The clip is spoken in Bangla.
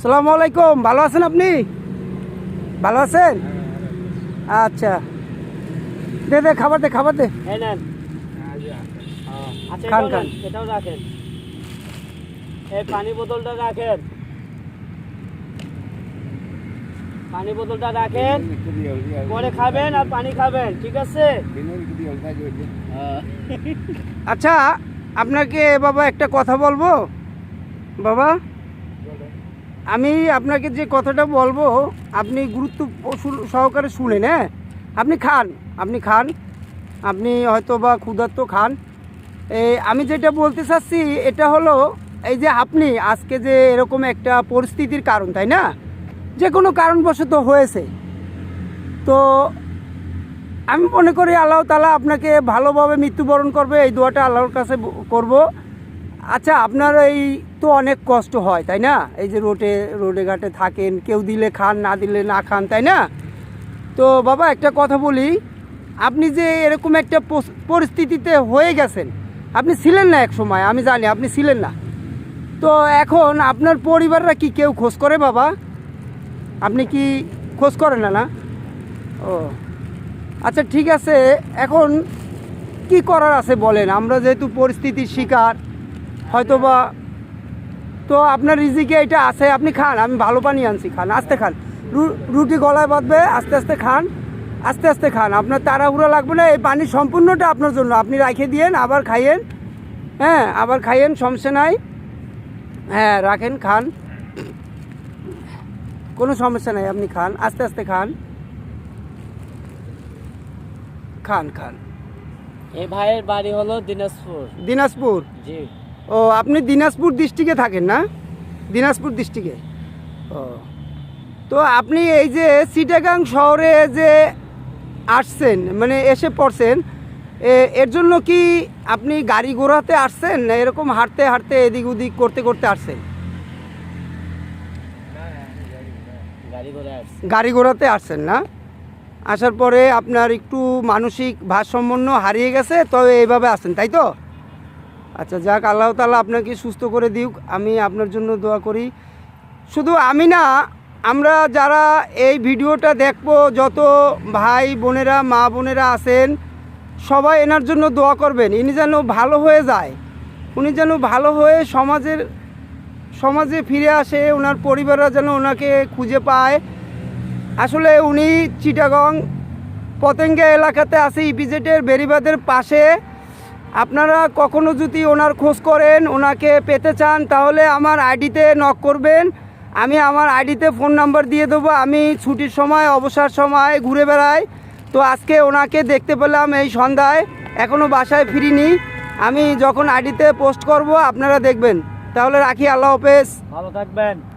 সালামু আলাইকুম ভালো আছেন আপনি? ভালো আছেন? আচ্ছা। দে দে খাবার দে খাবার দে। আচ্ছা খান, খান। এটাও রাখেন। এই পানি বোতলটা রাখেন। পানি বোতলটা রাখেন। পরে খাবেন আর পানি খাবেন ঠিক আছে? আচ্ছা আপনাকে বাবা একটা কথা বলব? বাবা? আমি আপনাকে যে কথাটা বলব, আপনি গুরুত্ব সহকারে শুনেন হ্যাঁ? আপনি খান আপনি খান, আপনি হয়তো বা ক্ষুধার্ত খান। এই আমি যেটা বলতে চাচ্ছি, এটা হলো, এই যে আপনি আজকে যে এরকম একটা পরিস্থিতির কারণ, তাই না? যে কোনো কারণবশত হয়েছে। তো আমি মনে করি আল্লাহ তালা আপনাকে ভালোভাবে মৃত্যুবরণ করবে, এই দোয়াটা আল্লাহর কাছে করব। আচ্ছা আপনার এই তো অনেক কষ্ট হয়, তাই না? এই যে রোডে রোডে ঘাটে থাকেন, কেউ দিলে খান, না দিলে না খান, তাই না? তো বাবা, একটা কথা বলি, আপনি যে এরকম একটা পরিস্থিতিতে হয়ে গেছেন, আপনি ছিলেন না এক সময়, আমি জানি আপনি ছিলেন না। তো এখন আপনার পরিবাররা কি কেউ খোঁজ করে বাবা? আপনি কি খোঁজ করেন না না? ও আচ্ছা ঠিক আছে, এখন কি করার আছে বলেন? আমরা যেহেতু পরিস্থিতির শিকার, হয়তোবা তো আপনার রিজিকে এটা আছে আপনি খান আমি ভালো পানি আনছি খান আস্তে খান। রুটি গলায় বাঁধবে আস্তে আস্তে খান আস্তে আস্তে খান। আপনার তাড়াহুড়া লাগবে না এই পানি সম্পূর্ণটা আপনার জন্য। আপনি রাখে দিয়েন আবার খাইয়েন হ্যাঁ আবার খাইয়েন সমস্যা নাই। হ্যাঁ রাখেন খান। কোনো সমস্যা নাই আপনি খান আস্তে আস্তে খান। খান খান। এ ভাইয়ের বাড়ি হলো দিনাজপুর। দিনাজপুর? জি। ও আপনি দিনাজপুর ডিস্ট্রিক্টে থাকেন না? দিনাজপুর ডিস্ট্রিক্টে ও। তো আপনি এই যে সিটাগাং শহরে যে আসছেন মানে এসে পড়ছেন এ- এর জন্য কি আপনি গাড়ি ঘোড়াতে আসছেন না এরকম হাঁটতে হাঁটতে এদিক ওদিক করতে করতে আসছেন? গাড়ি ঘোড়াতে আসছেন না? আসার পরে আপনার একটু মানসিক ভারসাম্য হারিয়ে গেছে তবে এইভাবে আসছেন তাই তো? আচ্ছা যাক, আল্লাহ তালা আপনাকে সুস্থ করে দিক আমি আপনার জন্য দোয়া করি। শুধু আমি না, আমরা যারা এই ভিডিওটা দেখব, যত ভাই বোনেরা, মা বোনেরা আছেন, সবাই এনার জন্য দোয়া করবেন। ইনি যেন ভালো হয়ে যায়। উনি যেন ভালো হয়ে সমাজের, সমাজে ফিরে আসে, ওনার পরিবাররা যেন ওনাকে খুঁজে পায়। আসলে উনি চিটাগং, পতেঙ্গা এলাকাতে আছে ইপিজেটের বেরিবাদের পাশে। আপনারা কখনো যদি ওনার খোঁজ করেন, ওনাকে পেতে চান, তাহলে আমার আইডিতে নক করবেন। আমি আমার আইডিতে ফোন নাম্বার দিয়ে দেবো। আমি ছুটির সময়, অবসর সময় ঘুরে বেড়াই। তো আজকে ওনাকে দেখতে পেলাম এই সন্ধ্যায়। এখনও বাসায় ফিরিনি। আমি যখন আইডিতে পোস্ট করব, আপনারা দেখবেন। তাহলে রাখি, আল্লাহ হাফেজ। ভালো থাকবেন।